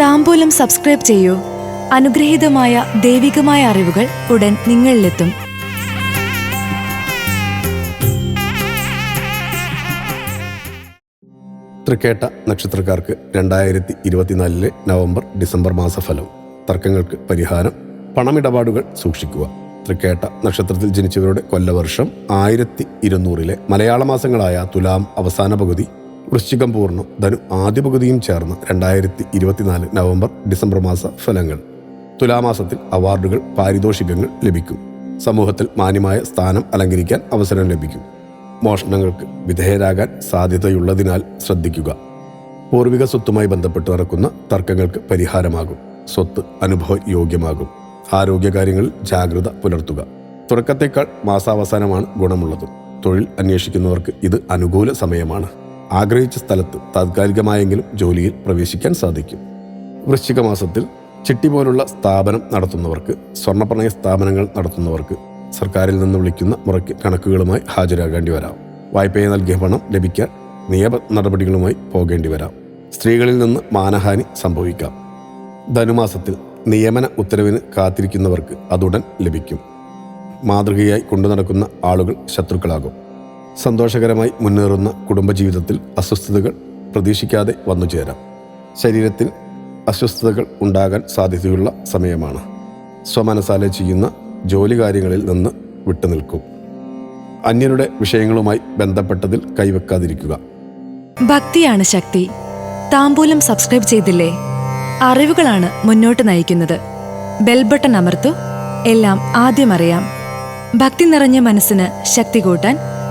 താമ്പൂലം subscribe ചെയ്യൂ. അനുഗ്രഹീതമായ ദൈവികമായ അറിവുകൾ ഉടൻ നിങ്ങളിലെത്തും. തൃക്കേട്ട നക്ഷത്രക്കാർക്ക് രണ്ടായിരത്തി ഇരുപത്തിനാലിലെ നവംബർ ഡിസംബർ മാസഫലം. തർക്കങ്ങൾക്ക് പരിഹാരം പണമിടപാടുകൾ സൂക്ഷിക്കുക. തൃക്കേട്ട നക്ഷത്രത്തിൽ ജനിച്ചവരുടെ കൊല്ലവർഷം ആയിരത്തി ഇരുന്നൂറിലെ മലയാള മാസങ്ങളായ തുലാം അവസാന പകുതി വൃശ്ചികം പൂർണം. ധനു ആദ്യ പകുതിയും ചേർന്ന് രണ്ടായിരത്തി ഇരുപത്തിനാല് നവംബർ ഡിസംബർ മാസ ഫലങ്ങൾ. തുലാമാസത്തിൽ അവാർഡുകൾ പാരിതോഷികങ്ങൾ ലഭിക്കും. സമൂഹത്തിൽ മാന്യമായ സ്ഥാനം അലങ്കരിക്കാൻ അവസരം ലഭിക്കും. മോഷണങ്ങൾക്ക് വിധേയരാകാൻ സാധ്യതയുള്ളതിനാൽ ശ്രദ്ധിക്കുക. പൂർവിക സ്വത്തുമായി ബന്ധപ്പെട്ട് നടക്കുന്ന തർക്കങ്ങൾക്ക് പരിഹാരമാകും. സ്വത്ത് അനുഭവ യോഗ്യമാകും ആരോഗ്യകാര്യങ്ങളിൽ ജാഗ്രത പുലർത്തുക. തുടക്കത്തേക്കാൾ മാസാവസാനമാണ് ഗുണമുള്ളത്. തൊഴിൽ അന്വേഷിക്കുന്നവർക്ക് ഇത് അനുകൂല സമയമാണ്. ആഗ്രഹിച്ച സ്ഥലത്ത് താത്കാലികമായെങ്കിലും ജോലിയിൽ പ്രവേശിക്കാൻ സാധിക്കും. വൃശ്ചിക മാസത്തിൽ ചിട്ടി പോലുള്ള സ്ഥാപനം നടത്തുന്നവർക്ക് സ്വർണപ്രണയ സ്ഥാപനങ്ങൾ നടത്തുന്നവർക്ക് സർക്കാരിൽ നിന്ന് വിളിക്കുന്ന മുറയ്ക്ക് കണക്കുകളുമായി ഹാജരാകേണ്ടി വരാം. വായ്പയെ നൽകിയ പണം ലഭിക്കാൻ നിയമ നടപടികളുമായി പോകേണ്ടി വരാം. സ്ത്രീകളിൽ നിന്ന് മാനഹാനി സംഭവിക്കാം. ധനുമാസത്തിൽ നിയമന ഉത്തരവിന് കാത്തിരിക്കുന്നവർക്ക് അതുടൻ ലഭിക്കും. മാതൃകയായി കൊണ്ടു നടക്കുന്ന ആളുകൾ ശത്രുക്കളാകും. സന്തോഷകരമായി മുന്നേറുന്ന കുടുംബജീവിതത്തിൽ അസ്വസ്ഥതകൾ പ്രതീക്ഷിക്കാതെ വന്നു ചേരാം. ശരീരത്തിൽ അസ്വസ്ഥതകൾ ഉണ്ടാകാൻ സാധ്യതയുള്ള സമയമാണ്. സ്വമനസാലെ ചെയ്യുന്ന ജോലി കാര്യങ്ങളിൽ നിന്ന് വിട്ടുനിൽക്കും. അന്യരുടെ വിഷയങ്ങളുമായി ബന്ധപ്പെട്ടതിൽ കൈവെക്കാതിരിക്കുക. ഭക്തിയാണ് ശക്തി. താമ്പൂലം സബ്സ്ക്രൈബ് ചെയ്തില്ലേ? അറിവുകളാണ് മുന്നോട്ട് നയിക്കുന്നത്. ബെൽബട്ടൺ അമർത്തു. എല്ലാം ആദ്യം അറിയാം. ഭക്തി നിറഞ്ഞ മനസ്സിന് ശക്തി കൂട്ടാൻ